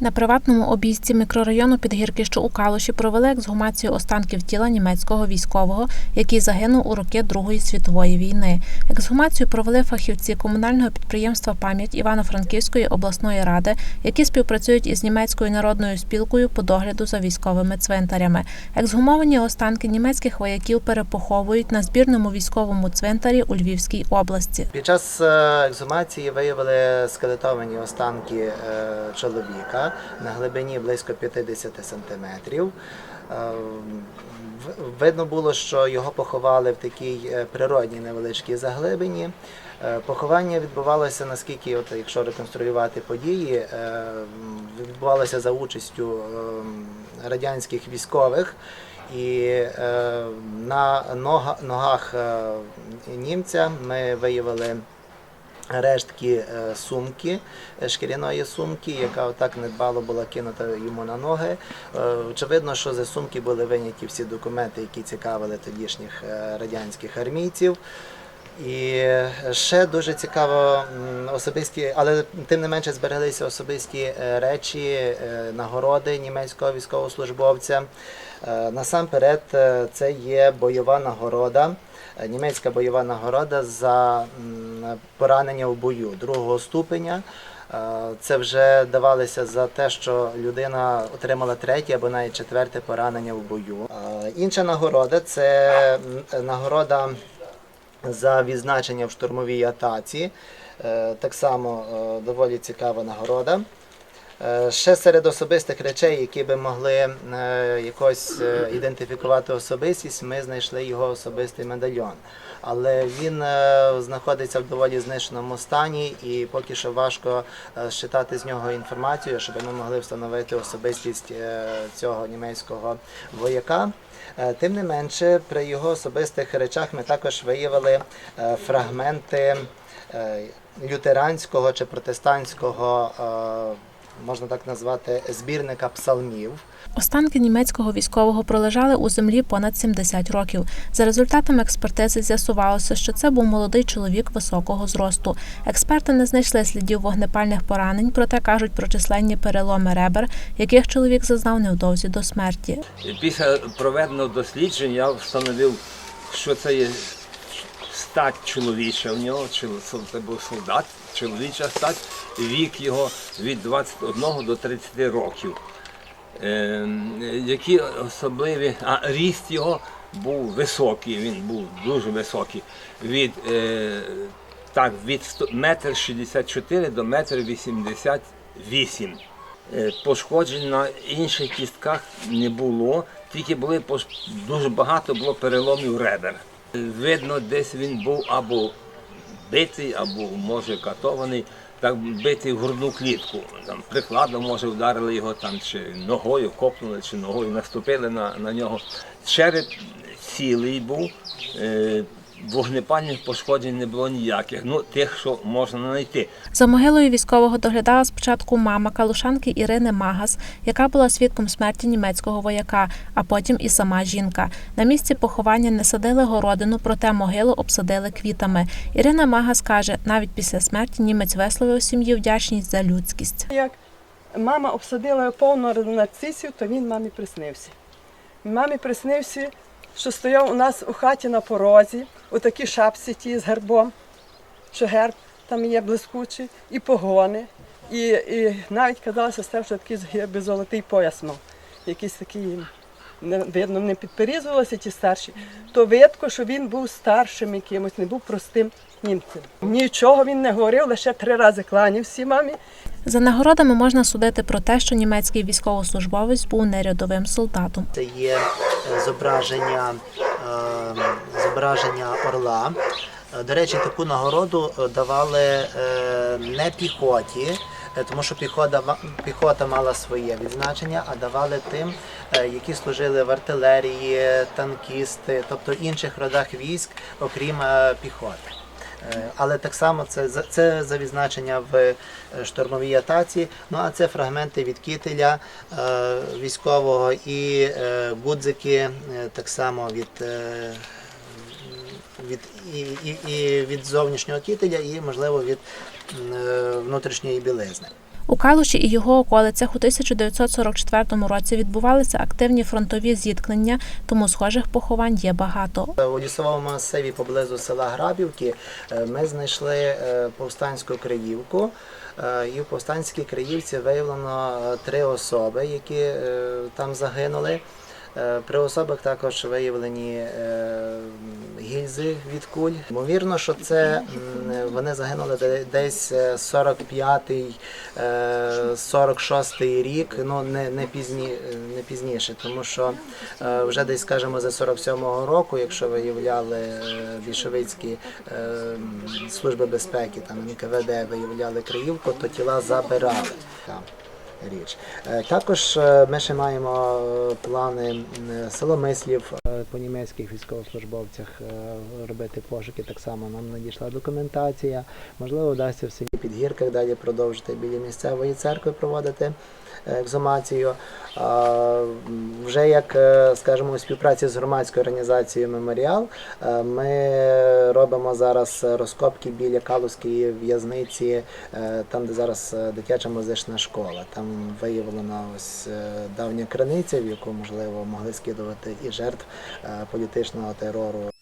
На приватному обійсті мікрорайону Підгірки, що у Калуші, провели ексгумацію останків тіла німецького військового, який загинув у роки Другої світової війни. Ексгумацію провели фахівці комунального підприємства Пам'ять Івано-Франківської обласної ради, які співпрацюють із німецькою народною спілкою по догляду за військовими цвинтарями. Ексгумовані останки німецьких вояків перепоховують на збірному військовому цвинтарі у Львівській області. Під час е, ексгумації виявили скелетовані останки е, на глибині близько 50 сантиметрів. Е, Видно було, що його поховали в такій е, природній невеличкій заглибині. Е, Поховання відбувалося, наскільки, от, якщо реконструювати події, відбувалося за участю е, радянських військових. І на ногах німця ми виявили рештки е, сумки, е, шкіряної сумки, яка отак недбало була кинута йому на ноги. Е, очевидно, що з сумки були виняті всі документи, які цікавили тодішніх радянських армійців. І ще дуже цікаво особисті, але тим не менше збереглися особисті е, речі, е, нагороди німецького військовослужбовця. Е, Насамперед, це є бойова нагорода, німецька бойова нагорода за поранення в бою другого ступеня. Це вже давалося за те, що людина отримала третє або навіть четверте поранення в бою. Інша нагорода це нагорода за відзначення в штурмовій атаці. Е, Так само е, доволі цікава нагорода. Е, Ще серед особистих речей, які би могли якось ідентифікувати особистість, ми знайшли його особистий медальйон. Але він е, знаходиться в доволі знищеному стані, і поки що важко е, считати з нього інформацію, щоб ми могли встановити особистість е, цього німецького вояка. Тим не менше, при його особистих речах ми також виявили фрагменти лютеранського чи протестантського, можна так назвати, збірника псалмів. Останки німецького військового пролежали у землі понад 70 років. За результатами експертизи з'ясувалося, що це був молодий чоловік високого зросту. Експерти не знайшли слідів вогнепальних поранень, проте кажуть про численні переломи ребер, яких чоловік зазнав невдовзі до смерті. Після проведеного дослідження я встановив, що це є стать чоловіча в нього, чи це був солдат, чоловіча стать, вік його від 21 до 30 років. Е, які особливі, а ріст його був високий, він був дуже високий. Від, е, так, від 100 метр 64 до метр 88. Е, Пошкоджень на інших кістках не було, тільки були дуже багато було переломів ребер. Е, Видно, десь він був або битий, або може катований, так битий в грудну клітку. Там прикладом, може, вдарили його там, чи ногою копнули, чи ногою наступили на, на нього. Череп цілий був. Е, Вогнепальних пошкоджень не було ніяких, ну тих, що можна знайти. За могилою військового доглядала спочатку мама калушанки Ірини Магас, яка була свідком смерті німецького вояка, а потім і сама жінка. На місці поховання не садили городину, проте могилу обсадили квітами. Ірина Магас каже, навіть після смерті німець висловив сім'ї вдячність за людськість. Як мама обсадила повно нарцисів, то він мамі приснився. Мамі приснився, що стояв у нас у хаті на порозі, у такій шапці ті з гербом, що герб там є блискучий, і погони. І, і навіть казала сестра, що такий золотий пояс мав. Якийсь такий, не, видно, не підперізувалися ті старші. То видко, що він був старшим якимось, не був простим німцем. Нічого він не говорив, лише три рази кланявся мамі. За нагородами можна судити про те, що німецький військовослужбовець був нерядовим солдатом. Це є е, зображення, зображення орла. Е, До речі, таку нагороду е, давали е, не піхоті, е, тому що піхота, піхота мала своє відзначення, а давали тим, е, які служили в артилерії, танкісти, тобто інших родах військ, окрім е, піхоти. Е, Але так само це, це за відзначення в штормовій штурмовій атаці. Ну а це фрагменти від кітеля е, військового і е, гудзики е, так само від, е, від, і, і, і від зовнішнього кітеля, і можливо від е, внутрішньої білизни. У Калуші і його околицях у 1944 році відбувалися активні фронтові зіткнення, тому схожих поховань є багато. У лісовому масиві поблизу села Грабівки е, ми знайшли е, повстанську криївку. Е, І в повстанській криївці виявлено е, три особи, які е, там загинули. Е, При особах також виявлені е, гільзи від куль. Ймовірно, що це вони загинули де- десь е, 45-й, е, 46-й рік, ну не, не, пізні, не пізніше, тому що вже десь, скажімо, за 47-го року, якщо виявляли більшовицькі служби безпеки, там НКВД виявляли Криївку, то тіла забирали. Річ. Е, Також е, ми ще маємо е, плани м, село Мислів е, по німецьких військовослужбовцях робити пошуки. Так само нам надійшла документація. Можливо, вдасться в селі Підгірках далі продовжити біля місцевої церкви проводити екзумацію. Вже як, е, скажімо, у співпраці з громадською організацією Меморіал е, ми робимо зараз розкопки біля Калузької в'язниці, е, там, де зараз дитяча музична школа. Там виявлена ось давня криниця, в яку можливо могли скидувати і жертв політичного терору.